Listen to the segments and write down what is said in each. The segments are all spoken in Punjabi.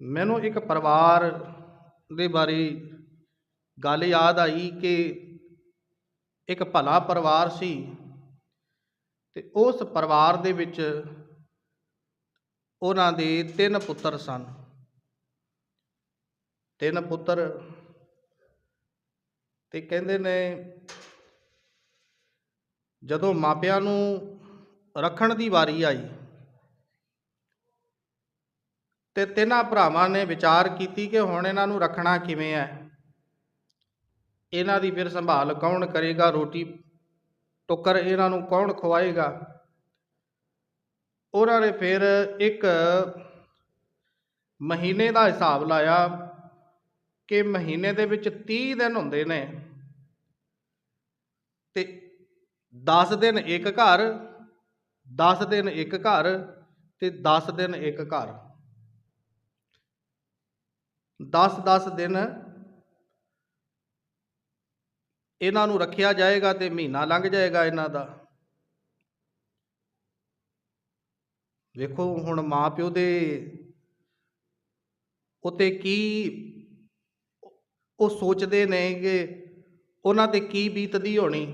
ਮੈਨੂੰ ਇੱਕ ਪਰਿਵਾਰ ਦੇ ਬਾਰੇ ਗੱਲ ਯਾਦ ਆਈ ਕਿ ਇੱਕ ਭਲਾ ਪਰਿਵਾਰ ਸੀ ਤੇ ਉਸ ਪਰਿਵਾਰ ਦੇ ਵਿੱਚ ਉਹਨਾਂ ਦੇ ਤਿੰਨ ਪੁੱਤਰ ਸਨ। ਤਿੰਨ ਪੁੱਤਰ ਤੇ ਕਹਿੰਦੇ ਨੇ, ਜਦੋਂ ਮਾਪਿਆਂ ਨੂੰ ਰੱਖਣ ਦੀ ਵਾਰੀ ਆਈ ਤੇ ਤਿੰਨਾਂ ਭਰਾਵਾਂ ਨੇ ਵਿਚਾਰ ਕੀਤੀ ਕਿ ਹੁਣ ਇਹਨਾਂ ਨੂੰ ਰੱਖਣਾ ਕਿਵੇਂ ਹੈ। ਇਹਨਾਂ ਦੀ ਫਿਰ ਸੰਭਾਲ ਕੌਣ ਕਰੇਗਾ? ਰੋਟੀ ਟੁੱਕਰ ਇਹਨਾਂ ਨੂੰ ਕੌਣ ਖਵਾਏਗਾ? ਉਹਨਾਂ ਨੇ ਫਿਰ ਇੱਕ ਮਹੀਨੇ ਦਾ ਹਿਸਾਬ ਲਾਇਆ ਕਿ ਮਹੀਨੇ ਦੇ ਵਿੱਚ 30 ਦਿਨ ਹੁੰਦੇ ਨੇ। ਤੇ 10 ਦਿਨ ਇੱਕ ਘਰ 10 ਦਿਨ ਇੱਕ ਘਰ ਤੇ 10 ਦਿਨ ਇੱਕ ਘਰ। 10-10 ਦਿਨ ਇਹਨਾਂ ਨੂੰ ਰੱਖਿਆ ਜਾਏਗਾ ਤੇ ਮਹੀਨਾ ਲੰਘ ਜਾਏਗਾ ਇਹਨਾਂ ਦਾ। ਵੇਖੋ ਹੁਣ ਮਾਪਿਓ ਦੇ ਉਤੇ ਕੀ ਉਹ ਸੋਚਦੇ ਨੇ ਕਿ ਉਹਨਾਂ ਤੇ ਕੀ ਬੀਤਦੀ ਹੋਣੀ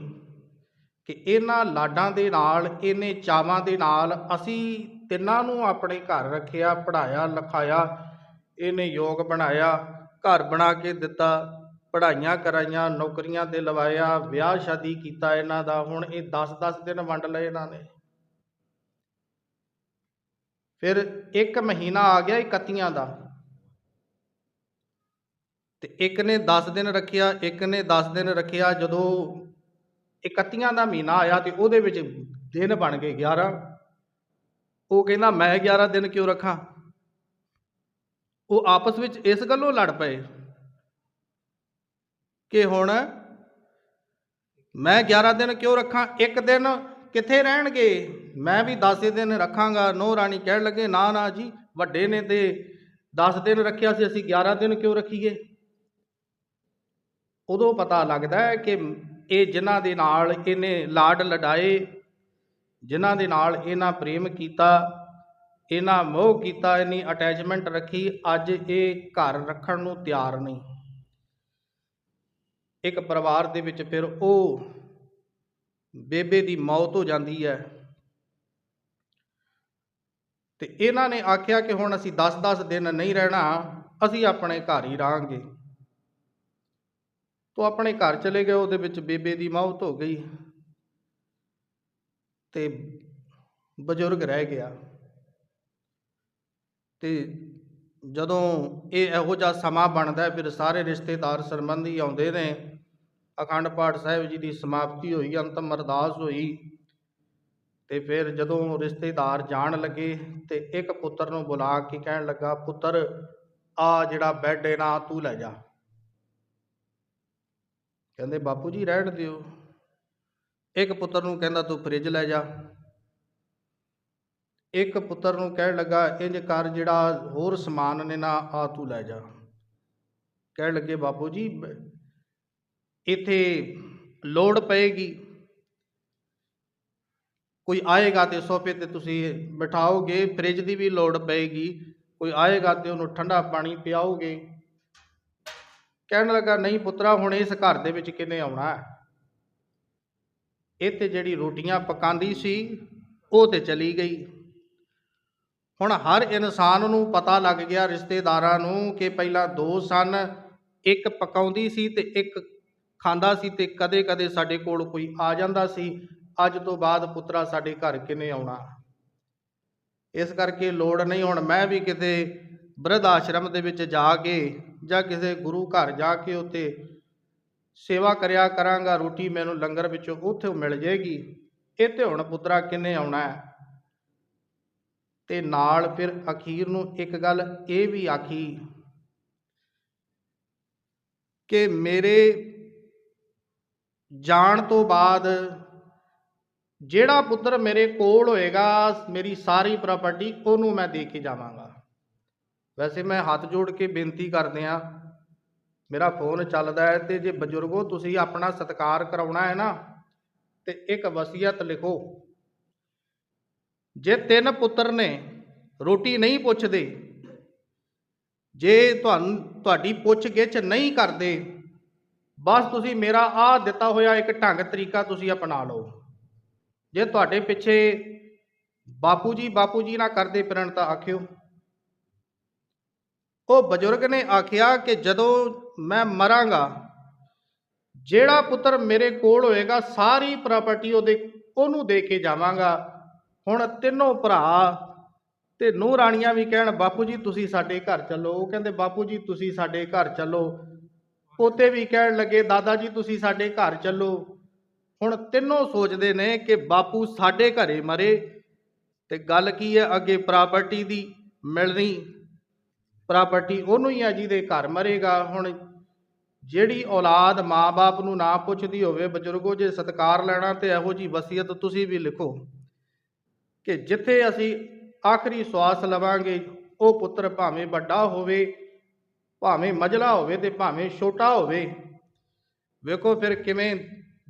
ਕਿ ਇਹਨਾਂ ਲਾਡਾਂ ਦੇ ਨਾਲ, ਇਹਨੇ ਚਾਵਾਂ ਦੇ ਨਾਲ ਅਸੀਂ ਤਿੰਨਾਂ ਨੂੰ ਆਪਣੇ ਘਰ ਰੱਖਿਆ ਪੜਾਇਆ ਲਿਖਾਇਆ ਇਹਨੇ ਯੋਗ ਬਣਾਇਆ, ਘਰ ਬਣਾ ਕੇ ਦਿੱਤਾ, ਪੜ੍ਹਾਈਆਂ ਕਰਾਈਆਂ, ਨੌਕਰੀਆਂ ਤੇ ਲਵਾਇਆ, ਵਿਆਹ ਸ਼ਾਦੀ ਕੀਤਾ ਇਹਨਾਂ ਦਾ, ਹੁਣ ਇਹ 10-10 ਦਿਨ ਵੰਡ ਲਏ ਇਹਨਾਂ ਨੇ। ਫਿਰ ਇੱਕ ਮਹੀਨਾ ਆ ਗਿਆ 31 ਦਾ। ਤੇ ਇੱਕ ਨੇ 10 ਦਿਨ ਰੱਖਿਆ, ਇੱਕ ਨੇ 10 ਦਿਨ ਰੱਖਿਆ, ਜਦੋਂ 31 ਦਾ ਮਹੀਨਾ ਆਇਆ ਤੇ ਉਹਦੇ ਵਿੱਚ ਦਿਨ ਬਣ ਗਏ 11 ਉਹ ਕਹਿੰਦਾ, ਮੈਂ 11 ਦਿਨ ਕਿਉਂ ਰੱਖਾਂ? ਉਹ ਆਪਸ ਵਿੱਚ ਇਸ ਗੱਲੋਂ ਲੜ ਪਏ ਕਿ ਹੁਣ ਮੈਂ 11 ਦਿਨ ਕਿਉਂ ਰੱਖਾਂ? ਇੱਕ ਦਿਨ ਕਿੱਥੇ ਰਹਿਣਗੇ? ਮੈਂ ਵੀ 10 ਦਿਨ ਰੱਖਾਂਗਾ। ਨੋ ਰਾਣੀ ਕਹਿਣ ਲੱਗੇ, ਨਾ ਨਾ ਜੀ, ਵੱਡੇ ਨੇ ਤੇ 10 ਦਿਨ ਰੱਖਿਆ ਸੀ, ਅਸੀਂ 11 ਦਿਨ ਕਿਉਂ ਰੱਖੀਏ? ਉਦੋਂ ਪਤਾ ਲੱਗਦਾ ਹੈ ਕਿ ਇਹ ਜਿਨ੍ਹਾਂ ਦੇ ਨਾਲ ਇਹਨੇ ਲਾਡ ਲਡਾਏ ਜਿਨ੍ਹਾਂ ਦੇ ਨਾਲ ਇਹਨਾਂ ਪ੍ਰੇਮ ਕੀਤਾ ਇਹਨਾਂ ਮੋਹ ਕੀਤਾ, ਇਨੀ ਅਟੈਚਮੈਂਟ ਰੱਖੀ, ਅੱਜ ਇਹ ਘਰ ਰੱਖਣ ਨੂੰ ਤਿਆਰ ਨਹੀਂ। ਇੱਕ ਪਰਿਵਾਰ ਦੇ ਵਿੱਚ ਫਿਰ ਉਹ ਬੇਬੇ ਦੀ ਮੌਤ ਹੋ ਜਾਂਦੀ ਹੈ। ਤੇ ਇਹਨਾਂ ਨੇ ਆਖਿਆ ਕਿ ਹੁਣ ਅਸੀਂ 10-10 ਦਿਨ ਨਹੀਂ ਰਹਿਣਾ, ਅਸੀਂ ਆਪਣੇ ਘਰ ਹੀ ਰਹਾਂਗੇ। ਤੋ ਆਪਣੇ ਘਰ ਚਲੇ ਗਏ ਉਹਦੇ ਵਿੱਚ ਬੇਬੇ ਦੀ ਮੌਤ ਹੋ ਗਈ। ਤੇ ਬਜ਼ੁਰਗ ਰਹਿ ਗਿਆ। ਤੇ ਜਦੋਂ ਇਹ ਇਹੋ ਜਿਹਾ ਸਮਾਂ ਬਣਦਾ ਫਿਰ ਸਾਰੇ ਰਿਸ਼ਤੇਦਾਰ ਸੰਬੰਧੀ ਆਉਂਦੇ ਨੇ। ਅਖੰਡ ਪਾਠ ਸਾਹਿਬ ਜੀ ਦੀ ਸਮਾਪਤੀ ਹੋਈ, ਅੰਤਮ ਅਰਦਾਸ ਹੋਈ। ਤੇ ਫਿਰ ਜਦੋਂ ਰਿਸ਼ਤੇਦਾਰ ਜਾਣ ਲੱਗੇ ਤੇ ਇੱਕ ਪੁੱਤਰ ਨੂੰ ਬੁਲਾ ਕੇ ਕਹਿਣ ਲੱਗਾ, ਪੁੱਤਰ, ਆ ਜਿਹੜਾ ਬੈੱਡ ਹੈ ਨਾ, ਤੂੰ ਲੈ ਜਾ। ਕਹਿੰਦੇ, ਬਾਪੂ ਜੀ, ਰਹਿਣ ਦਿਓ। ਇੱਕ ਪੁੱਤਰ ਨੂੰ ਕਹਿੰਦਾ, ਤੂੰ ਫ੍ਰਿਜ ਲੈ ਜਾ। ਇੱਕ ਪੁੱਤਰ ਨੂੰ ਕਹਿਣ ਲੱਗਾ, ਇੰਜ ਕਰ, ਜਿਹੜਾ ਹੋਰ ਸਮਾਨ ਨੇ ਨਾ, ਆ ਤੂੰ ਲੈ ਜਾ। ਕਹਿਣ ਲੱਗੇ, ਬਾਪੂ ਜੀ ਇੱਥੇ ਲੋੜ ਪਏਗੀ। ਕੋਈ ਆਏਗਾ ਤੇ ਸੋਫੇ ਤੇ ਤੁਸੀਂ ਬਿਠਾਓਗੇ, ਫ੍ਰਿਜ ਦੀ ਵੀ ਲੋੜ ਪਏਗੀ। ਕੋਈ ਆਏਗਾ ਤੇ ਉਹਨੂੰ ਠੰਡਾ ਪਾਣੀ ਪਿਆਓਗੇ। ਕਹਿਣ ਲੱਗਾ, ਨਹੀਂ ਪੁੱਤਰਾ, ਹੁਣ ਇਸ ਘਰ ਦੇ ਵਿੱਚ ਕਿੰਨੇ ਆਉਣਾ? ਇਹ ਇੱਥੇ ਜਿਹੜੀ ਰੋਟੀਆਂ ਪਕਾਉਂਦੀ ਸੀ, ਉਹ ਤੇ ਚਲੀ ਗਈ। ਹੁਣ ਹਰ ਇਨਸਾਨ ਨੂੰ ਪਤਾ ਲੱਗ ਗਿਆ ਰਿਸ਼ਤੇਦਾਰਾਂ ਨੂੰ ਕਿ ਪਹਿਲਾਂ ਦੋ ਸਨ, ਇੱਕ ਪਕਾਉਂਦੀ ਸੀ ਤੇ ਇੱਕ ਖਾਂਦਾ ਸੀ ਤੇ ਕਦੇ-ਕਦੇ ਸਾਡੇ ਕੋਲ ਕੋਈ ਆ ਜਾਂਦਾ ਸੀ। ਅੱਜ ਤੋਂ ਬਾਅਦ ਪੁੱਤਰਾ ਸਾਡੇ ਘਰ ਕਿਨੇ ਆਉਣਾ? ਇਸ ਕਰਕੇ ਲੋੜ ਨਹੀਂ ਹੁਣ ਮੈਂ ਵੀ ਕਿਤੇ ਬ੍ਰਿਧ ਆਸ਼ਰਮ ਦੇ ਵਿੱਚ ਜਾ ਕੇ ਜਾਂ ਕਿਸੇ ਗੁਰੂ ਘਰ ਜਾ ਕੇ ਉੱਥੇ ਸੇਵਾ ਕਰਿਆ ਕਰਾਂਗਾ, ਰੋਟੀ ਮੈਨੂੰ ਲੰਗਰ ਵਿੱਚੋਂ ਉੱਥੇ ਮਿਲ ਜੇਗੀ। ਇੱਥੇ ਹੁਣ ਪੁੱਤਰਾ ਕਿੰਨੇ ਆਉਣਾ ਹੈ? ਤੇ ਨਾਲ ਫਿਰ ਅਖੀਰ ਨੂੰ ਇੱਕ ਗੱਲ ਇਹ ਵੀ ਆਖੀ ਕਿ ਮੇਰੇ ਜਾਣ ਤੋਂ ਬਾਅਦ ਜਿਹੜਾ ਪੁੱਤਰ ਮੇਰੇ ਕੋਲ ਹੋਏਗਾ, ਮੇਰੀ ਸਾਰੀ ਪ੍ਰਾਪਰਟੀ ਉਹਨੂੰ ਮੈਂ ਦੇ ਕੇ ਜਾਵਾਂਗਾ। ਵੈਸੇ ਮੈਂ ਹੱਥ ਜੋੜ ਕੇ ਬੇਨਤੀ ਕਰਦੇ ਆ ਮੇਰਾ ਫੋਨ ਚੱਲਦਾ ਹੈ ਤੇ ਜੇ ਬਜ਼ੁਰਗੋ ਤੁਸੀਂ ਆਪਣਾ ਸਤਿਕਾਰ ਕਰਾਉਣਾ ਹੈ ਨਾ, ਤੇ ਇੱਕ ਵਸੀਅਤ ਲਿਖੋ। ਜੇ ਤਿੰਨ ਪੁੱਤਰ ਨੇ, ਰੋਟੀ ਨਹੀਂ ਪੁੱਛਦੇ, ਜੇ ਤੁਹਾਨੂੰ, ਤੁਹਾਡੀ ਪੁੱਛ ਗਿੱਛ ਨਹੀਂ ਕਰਦੇ, ਬਸ ਤੁਸੀਂ ਮੇਰਾ ਆਹ ਦਿੱਤਾ ਹੋਇਆ ਇੱਕ ਢੰਗ ਤਰੀਕਾ ਤੁਸੀਂ ਅਪਣਾ ਲਓ। ਜੇ ਤੁਹਾਡੇ ਪਿੱਛੇ ਬਾਪੂ ਜੀ ਬਾਪੂ ਜੀ ਨਾ ਕਰਦੇ ਫਿਰਨ ਤਾਂ ਆਖਿਓ। ਉਹ ਬਜ਼ੁਰਗ ਨੇ ਆਖਿਆ ਕਿ ਜਦੋਂ ਮੈਂ ਮਰਾਂਗਾ, ਜਿਹੜਾ ਪੁੱਤਰ ਮੇਰੇ ਕੋਲ ਹੋਏਗਾ, ਸਾਰੀ ਪ੍ਰਾਪਰਟੀ ਉਹਦੇ, ਉਹਨੂੰ ਦੇ ਕੇ ਜਾਵਾਂਗਾ। ਹੁਣ ਤਿੰਨੋਂ ਭਰਾ ਤੇ ਨੂੰ ਰਾਣੀਆਂ ਵੀ ਕਹਿਣ, ਬਾਪੂ ਜੀ, ਤੁਸੀਂ ਸਾਡੇ ਘਰ ਚੱਲੋ। ਉਹ ਕਹਿੰਦੇ, ਬਾਪੂ ਜੀ, ਤੁਸੀਂ ਸਾਡੇ ਘਰ ਚੱਲੋ। ਪੋਤੇ ਵੀ ਕਹਿਣ ਲੱਗੇ, ਦਾਦਾ ਜੀ, ਤੁਸੀਂ ਸਾਡੇ ਘਰ ਚੱਲੋ। ਹੁਣ ਤਿੰਨੋਂ ਸੋਚਦੇ ਨੇ ਕਿ ਬਾਪੂ ਸਾਡੇ ਘਰੇ ਮਰੇ ਤੇ ਗੱਲ ਕੀ ਹੈ, ਅੱਗੇ ਪ੍ਰਾਪਰਟੀ ਦੀ ਮਿਲਣੀ। ਪ੍ਰਾਪਰਟੀ ਉਹਨੂੰ ਹੀ ਆ ਜਿਹਦੇ ਘਰ ਮਰੇਗਾ। ਹੁਣ ਜਿਹੜੀ ਔਲਾਦ ਮਾਂ-ਬਾਪ ਨੂੰ ਨਾ ਪੁੱਛਦੀ ਹੋਵੇ, ਬਜ਼ੁਰਗੋ, ਜੇ ਸਤਕਾਰ ਲੈਣਾ ਤੇ ਇਹੋ ਜੀ ਵਸੀਅਤ ਤੁਸੀਂ ਵੀ ਲਿਖੋ। ਕਿ ਜਿੱਥੇ ਅਸੀਂ ਆਖਰੀ ਸਵਾਸ ਲਵਾਂਗੇ, ਉਹ ਪੁੱਤਰ ਭਾਵੇਂ ਵੱਡਾ ਹੋਵੇ, ਭਾਵੇਂ ਮਜਲਾ ਹੋਵੇ ਤੇ ਭਾਵੇਂ ਛੋਟਾ ਹੋਵੇ। ਵੇਖੋ ਫਿਰ ਕਿਵੇਂ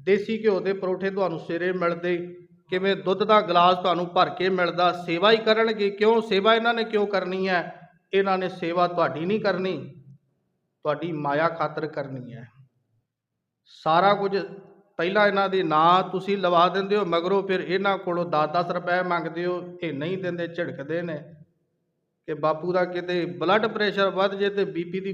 ਦੇਸੀ ਘਿਓ ਦੇ ਪਰੌਠੇ ਤੁਹਾਨੂੰ ਸਿਰੇ ਮਿਲਦੇ, ਕਿਵੇਂ ਦੁੱਧ ਦਾ ਗਲਾਸ ਤੁਹਾਨੂੰ ਭਰ ਕੇ ਮਿਲਦਾ, ਸੇਵਾ ਹੀ ਕਰਨਗੇ। ਕਿਉਂ? ਸੇਵਾ ਇਹਨਾਂ ਨੇ ਕਿਉਂ ਕਰਨੀ ਹੈ? ਇਹਨਾਂ ਨੇ ਸੇਵਾ ਤੁਹਾਡੀ ਨਹੀਂ ਕਰਨੀ। ਤੁਹਾਡੀ ਮਾਇਆ ਖਾਤਰ ਕਰਨੀ ਹੈ। ਸਾਰਾ ਕੁਝ ਪਹਿਲਾਂ ਇਹਨਾਂ ਦੀ ਨਾਂ ਤੁਸੀਂ ਲਵਾ ਦਿੰਦੇ ਹੋ, ਮਗਰੋਂ ਫਿਰ ਇਹਨਾਂ ਕੋਲੋਂ 10-10 ਰੁਪਏ ਮੰਗਦੇ ਹੋ, ਇਹ ਨਹੀਂ ਦਿੰਦੇ, ਝਿੜਕਦੇ ਨੇ। ਕਿ ਬਾਪੂ ਦਾ ਕਿਤੇ ਬਲੱਡ ਪ੍ਰੈਸ਼ਰ ਵੱਧ ਜੇ ਤੇ ਬੀਪੀ ਦੀ